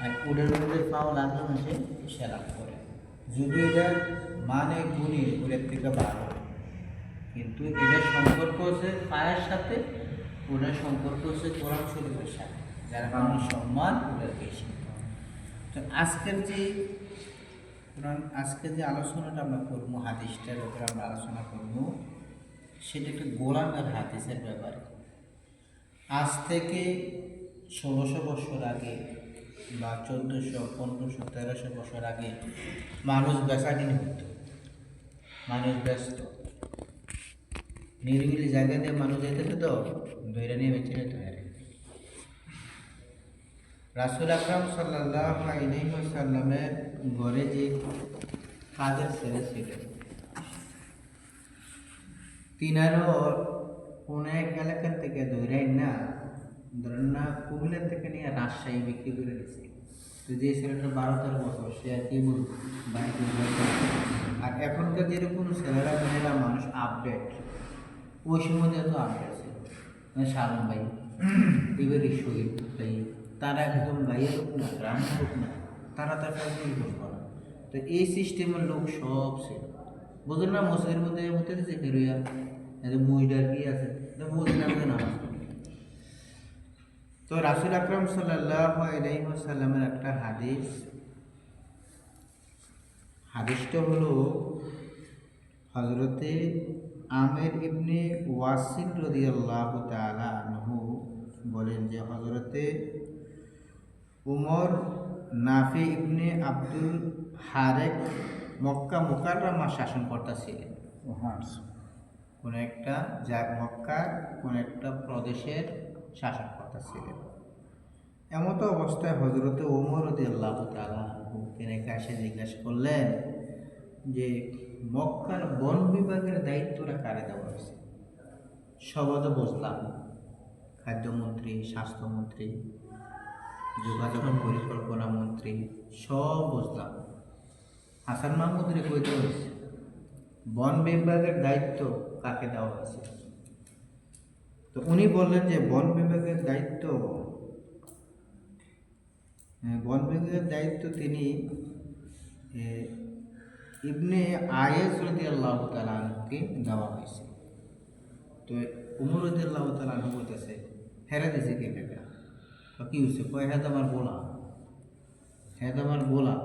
আর উডের মধ্যে পাও লাগলে সে সেলাপ করে। যদি এটা মানে গুণী, উডের থেকে ভালো। কিন্তু এটার সম্পর্ক হচ্ছে পায়ের সাথে ওটার সম্পর্ক হচ্ছে কোরআন শরীফের সাথে, যার কারণে সম্মান ওটার বেশি। তো আজকের যে কোরআন আজকে যে আলোচনাটা আমরা করব, হাদিসটার ব্যাপারে আমরা আলোচনা করব, সেটা একটা গোলামের হাদিসের ব্যাপারে। আজ থেকে ষোলোশো বছর আগে বা চোদ্দোশো, পনেরোশো, তেরোশো বছর আগে মানুষ বেচাকিনি হতো মানুষ ব্যস্ত। নিরিবিলি জায়গা দিয়ে মানুষ যেতে তো দৈরা নিয়ে বেঁচে যেত রাসুল আকরাম সাল্লামের ঘরে যে কাজের ছেলে ছিলেন তিনারও অনেক এলাকার থেকে দৈরাই না ধরেন না কুমিল্লার থেকে নিয়ে রাজশাহী বিক্রি করে দিছে তো যে ছেলেটা বারো তেরো বছর, সে আর কি বলব? বাইকে আর এখনকার যেরকম ছেলেরা, মেয়েরা, মানুষ আপডেট ওই সময় যেহেতু আপডেট মানে শালম ভাই, এবারে শহীদ ভাই, তারা একদম গাইয়ের লোক না গ্রামের লোক না, তারা তার কাছে করব না তো এই সিস্টেমের লোক সব ছিল। বুঝলেন না, মসজিদের মধ্যে মধ্যে দিচ্ছে ফেরুয়া মহিলার কি আছে মসজিদ আমাদের নামাজ। তো রাসুল আকরম সাল্লাহ সাল্লামের একটা হাদিস। হাদিসটা হলো হজরতে আমের ইবনে ওয়াসিল রদিয়াল্লাহ তালা আনহু বলেন যে হজরতে উমর নাফি ইবনে আব্দুল হারেক মক্কা মুকাররামা শাসনকর্তা ছিলেন। কোন একটা যা মক্কার কোন একটা প্রদেশের শাসনকর্তা ছিলেন। এমতো অবস্থায় হজরতে ওমর আল্লাহ তালা কেনেকে এসে জিজ্ঞাসা করলেন যে মক্কার বন বিভাগের দায়িত্বটা কারে দেওয়া হয়েছে? সবাই তো বুঝলাম। খাদ্যমন্ত্রী স্বাস্থ্যমন্ত্রী যোগাযোগ পরিকল্পনা মন্ত্রী সব বুঝলাম। হাসান মাহমুদের কইতে হয়েছে বন বিভাগের দায়িত্ব কাকে দেওয়া হয়েছে? তো উনি বললেন যে বন বিভাগের দায়িত্ব হ্যাঁ, বন বিভাগের দায়িত্ব তিনি ইবনে আয়েস রদি আল্লাহ তালকে দেওয়া হয়েছে। তো উমর রদি আল্লাহ তালু বলতেছে হেরা দিছে কে তো কি হয়েছে কয় হ্যাঁ আমার গোলাম। হ্যাঁ আমার গোলাম।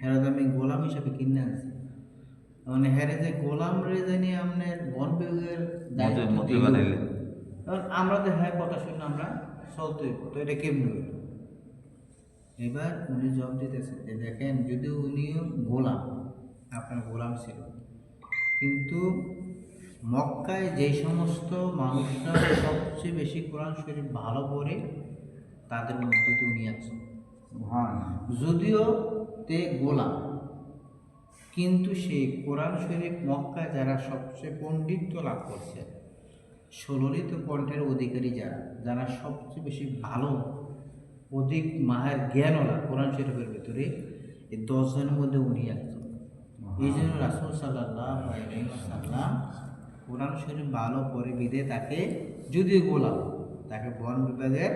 হ্যাঁ তো আমি গোলাম হিসাবে কিনে আনছি। মানে হেরে যে গোলাম রে জানি আপনার বন বিভাগের দায়িত্ব কারণ আমরা তো হ্যাঁ কথা শুনে আমরা চলতে। তো এটা কেমনি হইল এবার উনি জবাব দিতেছে যে দেখেন যদি উনিও গোলাম আপনার গোলাম ছিল কিন্তু মক্কায় যে সমস্ত মানুষরা সবচেয়ে বেশি কোরআন শরীফ ভালো পড়ে তাদের মধ্যে তো উনি আছেন যদিও তে গোলাম কিন্তু সেই কোরআন শরীফ মক্কায় যারা সবচেয়ে পণ্ডিত্য লাভ করছে ষোললিত কণ্ঠের অধিকারী যারা যারা সবচেয়ে বেশি ভালো অধিক মাহের জ্ঞান জ্ঞানওয়ালা কোরআন শরীফের ভিতরে এই দশজনের মধ্যে উনি একজন। এই জন্য রাসুল সাল্লাহ সাল্লাম কোরআন শরীফ ভালো করে বিদে তাকে যদিও গোলাম তাকে বন বিভাগের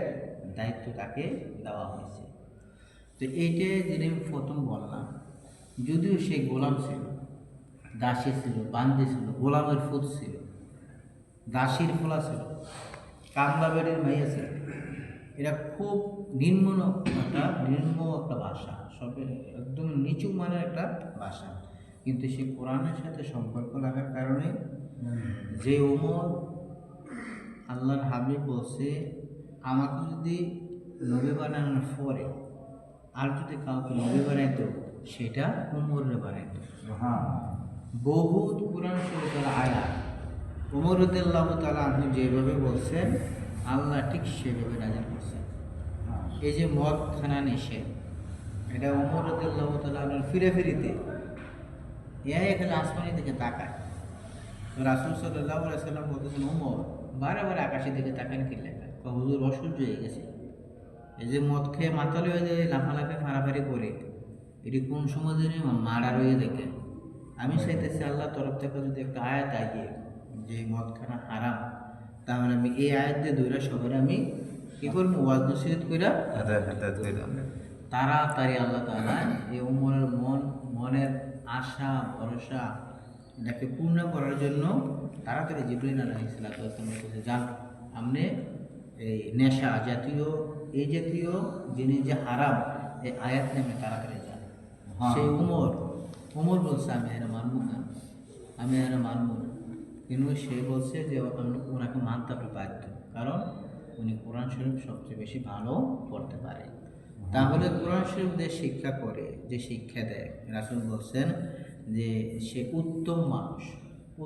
দায়িত্ব তাকে দেওয়া হয়েছে। তো এইটাই যিনি আমি প্রথম বললাম যদিও সে গোলাম ছিল দাসী ছিল বান্দি ছিল গোলামের ফুট ছিল দাসীর ফোলা ছিল। কামলা বেড়ির মাইয়া ছিল। এটা খুব নিম্ন একটা নিম্ন একটা ভাষা সবে একদম নিচু মানের একটা ভাষা। কিন্তু সে কোরআনের সাথে সম্পর্ক লাগার কারণে যে ওমর আল্লাহর হাবিব বলছে আমাকে যদি নবী বানানোর পরে আর যদি কাউকে নবী বানাইতো সেটা উমরে বানাইতো বহুত কোরআন শরীফের আয়াত উমর তালা আপনি যেভাবে বলছেন আল্লাহ ঠিক সেভাবে নাজিল করছেন এই যে মদ খানা নিষেধ, এটা উমর উদ্দাল্লাহ তালা আপনার ফিরে ফিরিতে এ এখানে আসমানি দিকে তাকায়। রাসুল সাল্লাহ সাল্লাম বলতেছেন, উমর, বারে বারে আকাশের দিকে তাকান কি লেখা? হুজুর, অসহ্য হয়ে গেছে। এই যে মদ খেয়ে মাতালে হয়ে যায়, লাফালাফি, মারামারি করে, এটি কোন সময় জানি মারা রয়ে দেখে? আমি চাইতেছি আল্লাহ তরফ থেকে যদি একটা আয়াত আগে যে মদ খানা হারাম তাহলে আমি এই আয়াত দিয়ে দৈরা সবার আমি কি করব? ওয়াজ নসিহত কইরা তাড়াতাড়ি আল্লাহ তাআলা এই উমরের মন মনের আশা ভরসা এটাকে পূর্ণ করার জন্য তাড়াতাড়ি জিবরিন আলাইহিসসালাতু ওয়াসসালামের কাছে যান। আপনি এই নেশা জাতীয় এই জাতীয় জিনিস যে হারাম এই আয়াত নেমে তাড়াতাড়ি যান। হ্যাঁ। সেই উমর উমর বলছে আমি এর মানব না আমি এর মানব না। কিন্তু সে বলছে যে আমি ওনাকে মানতে হবে বাধ্য কারণ উনি কোরআন শরীফ সবচেয়ে বেশি ভালো পড়তে পারে। তাহলে কোরআন শরীফ যে শিক্ষা করে যে শিক্ষা দেয়। রাসুল বলছেন যে সে উত্তম মানুষ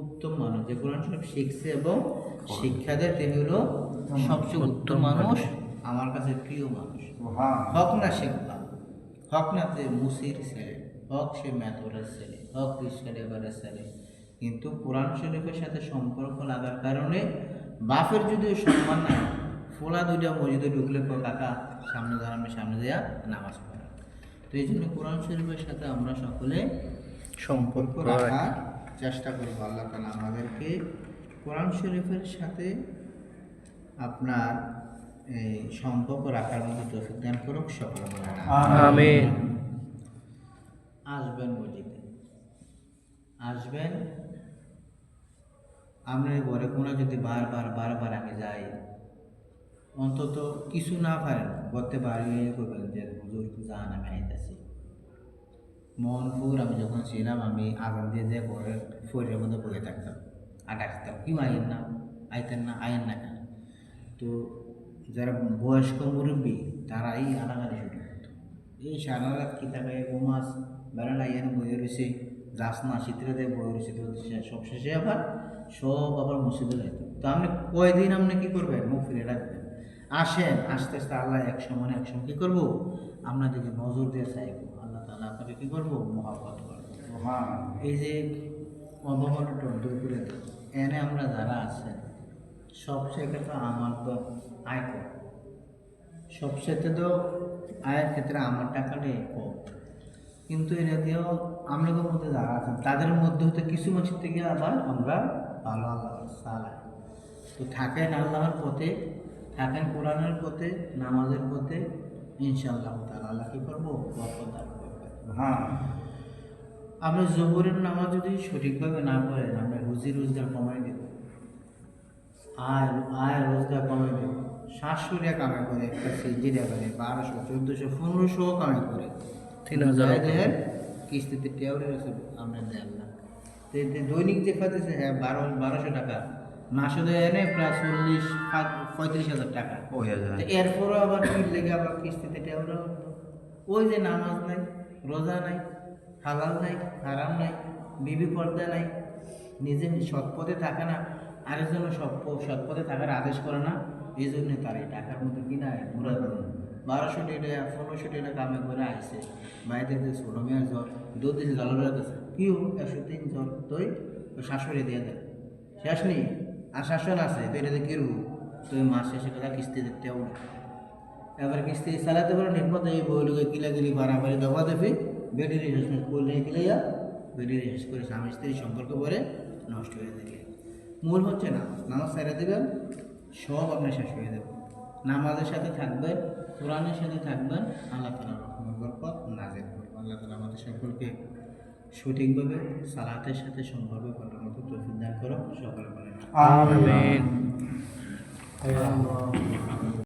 উত্তম মানুষ। যে কোরআন শরীফ শিখছে এবং শিক্ষা দেয় তিনি হলো সবচেয়ে উত্তম মানুষ। আমার কাছে প্রিয় মানুষ। হক না সেগুলা হক না যে মুসির ছেলে হক সে ম্যাথরের ছেলে হক রিক্সা ড্রাইভারের ছেলে। কিন্তু কোরআন শরীফের সাথে সম্পর্ক লাগার কারণে বাপের যদি সম্মান নাই ফোলা দুইটা মসজিদে ঢুকলে কাকা সামনে দাঁড়ানো সামনে দেয়া নামাজ পড়া তো এই জন্য কোরআন শরীফের সাথে আমরা সকলে সম্পর্ক রাখার চেষ্টা করব আল্লাহ তালা আমাদেরকে। কোরআন শরীফের সাথে আপনার এই সম্পর্ক রাখার মতো তৌফিক দান করুক সকলে আমিন। আসবেন মসজিদে। আসবেন আপনার ঘরে কোনো যদি বারবার বারবার আমি যাই, অন্তত কিছু না পারেন করতে পারি করবেন যে, হুজুর জান আমি আইতেছি। মোহনপুর আমি যখন ছিলাম আমি আগাম দিয়ে যে ঘরের শরীরের মধ্যে বসে থাকতাম। আর ডাকতাম কেউ আইন না, আইতেন না আইন না কেন? তো যারা বয়স্ক মুরব্বী, তারাই আলাগালি শুরু করতো। এই সারা রাত কিতাবে গোমাস বেড়ালা ইয়ান বয়ে রয়েছে যাস না শীতরাতে বয়ে রয়েছে তো সে- সব শেষে আবার সব আবার মসজিদে যাইত। তো আপনি কয়দিন আপনি কি করবেন? মুখ ফিরে রাখবেন। আসেন আস্তে আস্তে আল্লাহ এক সময় এক সময় কী করব? আপনাদেরকে নজর দিয়ে চাইব। আল্লাহ তালা আপনাকে কী করব? মহাপত করব। এই যে অবমানটা দূর করে এনে আমরা যারা আছেন সবচেয়ে তো আমার তো আয়কর। সবচেয়ে তো আয়ের ক্ষেত্রে আমার টাকাটাই কম। কিন্তু এটা দিয়েও আমাদের মধ্যে যারা আছেন তাদের মধ্যে হতে কিছু মানুষের থেকে আবার আমরা ভালো আল্লাহ চালাই তো থাকেন আল্লাহর পথে, থাকেন কোরআনের পথে, নামাজের পথে, ইনশাআল্লাহ তাআলা। আল্লাহ কী করব? হ্যাঁ। আমরা জোহরের নামাজ যদি সঠিকভাবে না করেন আমরা রুজি রোজগার কমাই দেব আয় আয় রোজগার কমাই দেব সাতশো টাকা কামাই করে, একটা সিজি করে বারোশো, চোদ্দোশো, পনেরোশো কামাই করে। তিন হাজার কিস্তিতে টেউরে আছে আমরা দেন না। দৈনিক যে পাতেছে হ্যাঁ বারো বারোশো টাকা। মাসে এনে প্রায় চল্লিশ পঁয়ত্রিশ হাজার টাকা। ওই হাজার এরপরও আবার কি লেগে আবার কিস্তিতে টেউরা ওই যে নামাজ নাই রোজা নাই হালাল নাই হারাম নাই বিবি পর্দা নাই নিজে সৎ পথে থাকে না আরেকজন সৎ পথে থাকার আদেশ করে না এই জন্য তার এই টাকার মধ্যে কিনা ঘুরা বারোশো টাকা পনেরোশো টাকা কামে করে আসছে বাইরে ছোটো মেয়ের জ্বর দুধ দিন জল বেরোতেছে কি হোক একশো তিন জ্বর তুই শাশুড়ি দিয়ে দেয়। শেষ নেই, আর শাসন আছে, তো এটাতে কিরবো তুই মাস শেষে টাকা কিস্তি দিতেও না এবার কিস্তি চালাতে পারো নির্মত এই বইগুলোকে কিলাগিলি বাড়াবাড়ি, দফা দেবে বেডি রেজিস্ট্রেশন করলে গিলাইয়া বেডি রেজিস্ট করে স্বামী স্ত্রীর সম্পর্ক করে নষ্ট হয়ে যাবে মূল হচ্ছে না নামাজ সাইরা দেবেন, সব আপনার শেষ হয়ে যাবে। নামাজের সাথে থাকবেন কোরআনের সাথে থাকবেন আল্লাহ তালা রহমান বরকত নাজের করব। আল্লাহ তালা আমাদের সকলকে সঠিকভাবে সালাতের সাথে সম্পর্ক করার মতো তৌফিক দান করো সকলে বলেন আমিন।